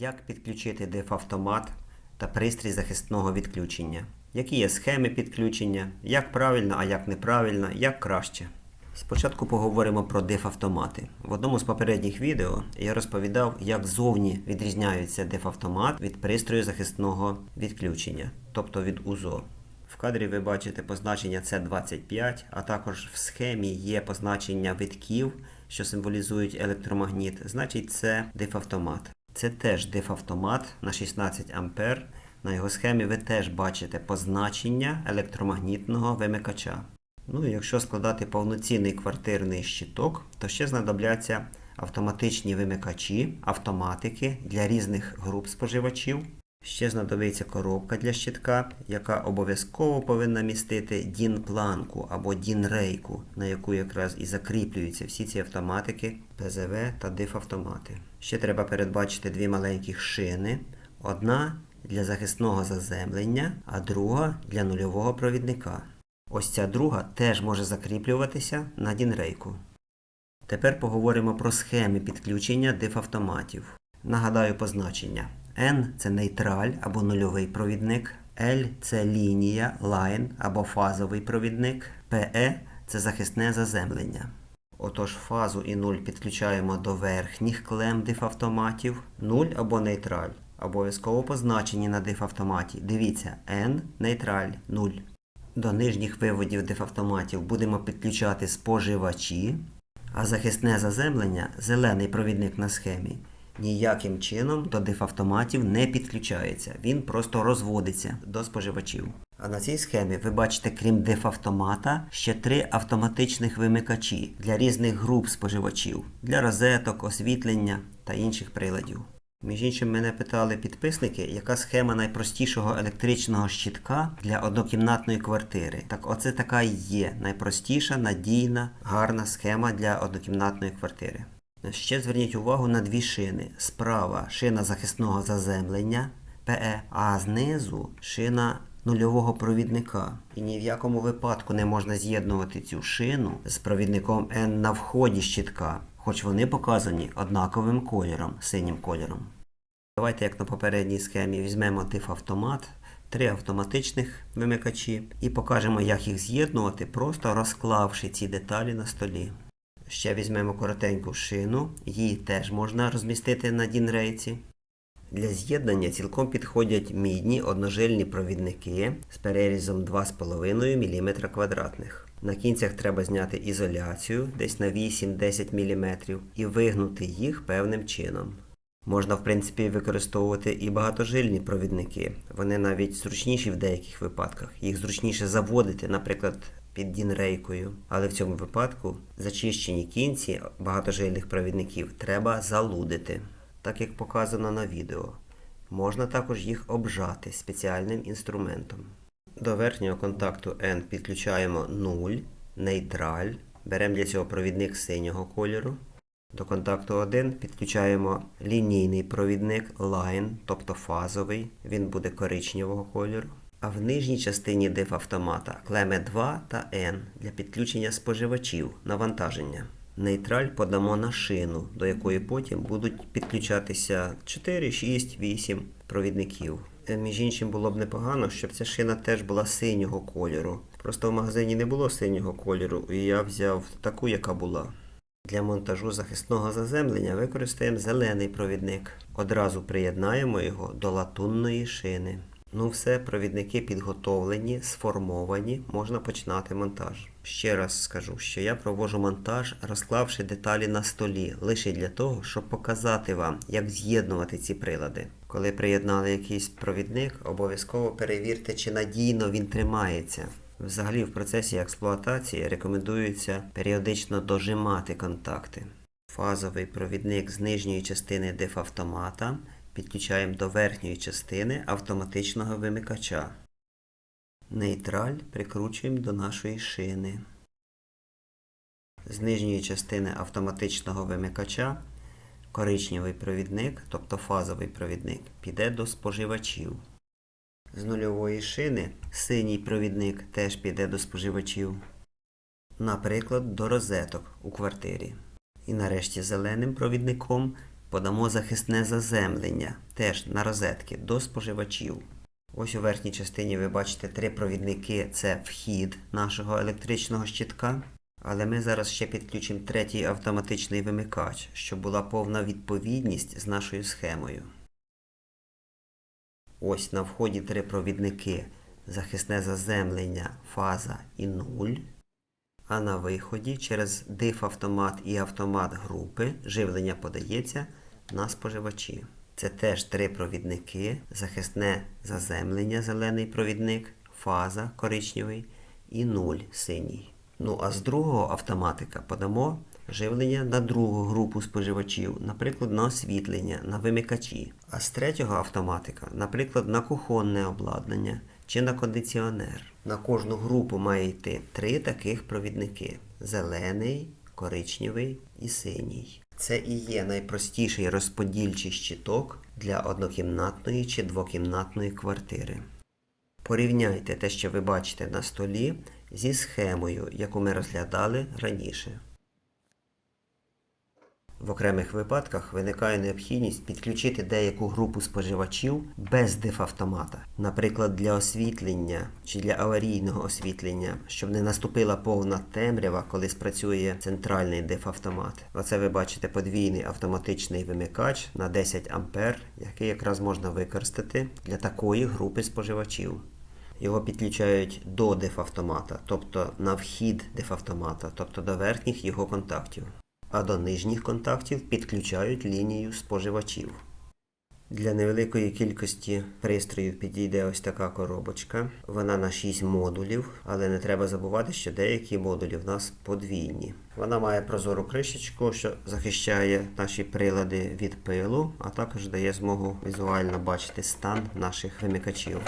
Як підключити дефавтомат та пристрій захисного відключення? Які є схеми підключення, як правильно, а як неправильно, як краще. Спочатку поговоримо про дефавтомати. В одному з попередніх відео я розповідав, як зовні відрізняється дефавтомат від пристрою захисного відключення, тобто від УЗО. В кадрі ви бачите позначення C25, а також в схемі є позначення витків, що символізують електромагніт, значить це дефавтомат. Це теж дифавтомат на 16 А. На його схемі ви теж бачите позначення електромагнітного вимикача. Ну і якщо складати повноцінний квартирний щиток, то ще знадобляться автоматичні вимикачі, автоматики для різних груп споживачів. Ще знадобиться коробка для щитка, яка обов'язково повинна містити DIN-планку або DIN-рейку, на яку якраз і закріплюються всі ці автоматики, ПЗВ та DIF-автомати. Ще треба передбачити дві маленьких шини. Одна для захисного заземлення, а друга для нульового провідника. Ось ця друга теж може закріплюватися на DIN-рейку. Тепер поговоримо про схеми підключення дифавтоматів. Нагадаю позначення. N це нейтраль або нульовий провідник, L це лінія, лайн або фазовий провідник, PE це захисне заземлення. Отож, фазу і 0 підключаємо до верхніх клем дифавтоматів, 0 або нейтраль. Обов'язково позначені на дифавтоматі. Дивіться, N нейтраль 0. До нижніх виводів дифавтоматів будемо підключати споживачі, а захисне заземлення, зелений провідник на схемі, ніяким чином до дифавтоматів не підключається. Він просто розводиться до споживачів. А на цій схемі ви бачите, крім дифавтомата, ще три автоматичних вимикачі для різних груп споживачів, для розеток, освітлення та інших приладів. Між іншим, мене питали підписники, яка схема найпростішого електричного щитка для однокімнатної квартири. Так, оце така і є найпростіша, надійна, гарна схема для однокімнатної квартири. Ще зверніть увагу на дві шини. Справа шина захисного заземлення ПЕ, а знизу шина нульового провідника. І ні в якому випадку не можна з'єднувати цю шину з провідником N на вході щитка, хоч вони показані однаковим кольором, синім кольором. Давайте, як на попередній схемі, візьмемо дифавтомат, три автоматичних вимикачі і покажемо, як їх з'єднувати, просто розклавши ці деталі на столі. Ще візьмемо коротеньку шину, її теж можна розмістити на дінрейці. Для з'єднання цілком підходять мідні одножильні провідники з перерізом 2,5 мм квадратних. На кінцях треба зняти ізоляцію десь на 8-10 мм і вигнути їх певним чином. Можна, в принципі, використовувати і багатожильні провідники. Вони навіть зручніші в деяких випадках. Їх зручніше заводити, наприклад, під дінрейкою. Але в цьому випадку зачищені кінці багатожильних провідників треба залудити, так як показано на відео. Можна також їх обжати спеціальним інструментом. До верхнього контакту N підключаємо 0, нейтраль. Беремо для цього провідник синього кольору. До контакту 1 підключаємо лінійний провідник Line, тобто фазовий, він буде коричневого кольору. А в нижній частині дифавтомата клеми 2 та N для підключення споживачів навантаження. Нейтраль подамо на шину, до якої потім будуть підключатися 4, 6, 8 провідників. Е, Між іншим було б непогано, щоб ця шина теж була синього кольору. Просто в магазині не було синього кольору, і я взяв таку, яка була. Для монтажу захисного заземлення використаємо зелений провідник. Одразу приєднаємо його до латунної шини. Ну все, провідники підготовлені, сформовані, можна починати монтаж. Ще раз скажу, що я проводжу монтаж, розклавши деталі на столі, лише для того, щоб показати вам, як з'єднувати ці прилади. Коли приєднали якийсь провідник, обов'язково перевірте, чи надійно він тримається. Взагалі, в процесі експлуатації рекомендується періодично дожимати контакти. Фазовий провідник з нижньої частини дифавтомата підключаємо до верхньої частини автоматичного вимикача. Нейтраль прикручуємо до нашої шини. З нижньої частини автоматичного вимикача коричневий провідник, тобто фазовий провідник, піде до споживачів. З нульової шини синій провідник теж піде до споживачів. Наприклад, до розеток у квартирі. І нарешті зеленим провідником подамо захисне заземлення теж на розетки до споживачів. Ось у верхній частині ви бачите три провідники це вхід нашого електричного щитка. Але ми зараз ще підключимо третій автоматичний вимикач, щоб була повна відповідність з нашою схемою. Ось на вході три провідники захисне заземлення, фаза і нуль. А на виході через диф-автомат і автомат групи живлення подається на споживачі. Це теж три провідники, захисне заземлення, зелений провідник, фаза коричневий і нуль синій. Ну а з другого автоматика подамо живлення на другу групу споживачів, наприклад, на освітлення, на вимикачі. А з третього автоматика, наприклад, на кухонне обладнання чи на кондиціонер. На кожну групу має йти три таких провідники: зелений, коричневий і синій. Це і є найпростіший розподільчий щиток для однокімнатної чи двокімнатної квартири. Порівняйте те, що ви бачите на столі, зі схемою, яку ми розглядали раніше. В окремих випадках виникає необхідність підключити деяку групу споживачів без дифавтомата, наприклад, для освітлення чи для аварійного освітлення, щоб не наступила повна темрява, коли спрацює центральний дифавтомат. Оце ви бачите подвійний автоматичний вимикач на 10 А, який якраз можна використати для такої групи споживачів. Його підключають до дифавтомата, тобто на вхід дифавтомата, тобто до верхніх його контактів. А до нижніх контактів підключають лінію споживачів. Для невеликої кількості пристроїв підійде ось така коробочка. Вона на 6 модулів, але не треба забувати, що деякі модулі в нас подвійні. Вона має прозору кришечку, що захищає наші прилади від пилу, а також дає змогу візуально бачити стан наших вимикачів.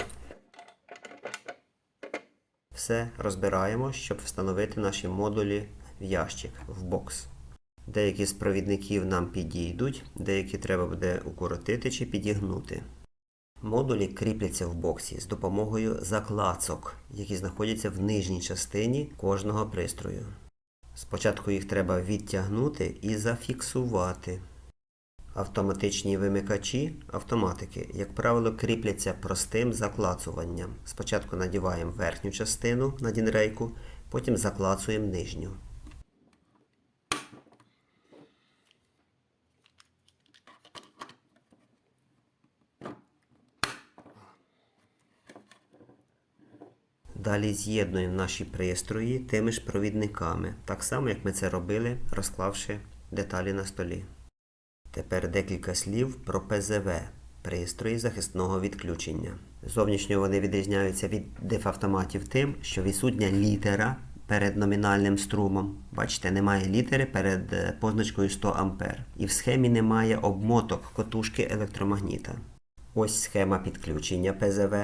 Все розбираємо, щоб встановити наші модулі в ящик, в бокс. Деякі з провідників нам підійдуть, деякі треба буде укоротити чи підігнути. Модулі кріпляться в боксі з допомогою заклацок, які знаходяться в нижній частині кожного пристрою. Спочатку їх треба відтягнути і зафіксувати. Автоматичні вимикачі автоматики, як правило, кріпляться простим заклацуванням. Спочатку надіваємо верхню частину на дінрейку, потім заклацуємо нижню. Далі з'єднуємо наші пристрої тими ж провідниками, так само як ми це робили, розклавши деталі на столі. Тепер декілька слів про ПЗВ пристрої захисного відключення. Зовнішньо вони відрізняються від дифавтоматів тим, що відсутня літера перед номінальним струмом. Бачите, немає літери перед е, позначкою 100 А. І в схемі немає обмоток котушки електромагніта. Ось схема підключення ПЗВ.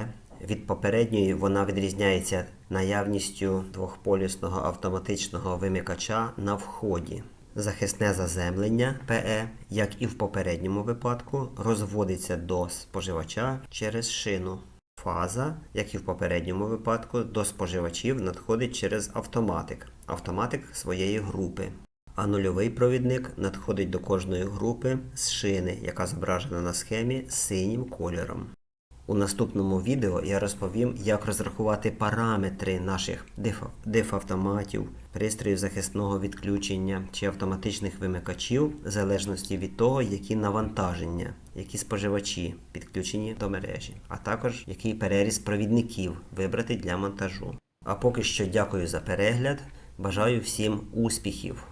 Від попередньої вона відрізняється наявністю двохполюсного автоматичного вимикача на вході. Захисне заземлення ПЕ, як і в попередньому випадку, розводиться до споживача через шину. Фаза, як і в попередньому випадку, до споживачів надходить через автоматик, автоматик своєї групи. А нульовий провідник надходить до кожної групи з шини, яка зображена на схемі синім кольором. У наступному відео я розповім, як розрахувати параметри наших диф- дифавтоматів, пристроїв захисного відключення чи автоматичних вимикачів, в залежності від того, які навантаження, які споживачі підключені до мережі, а також який переріз провідників вибрати для монтажу. А поки що дякую за перегляд. Бажаю всім успіхів!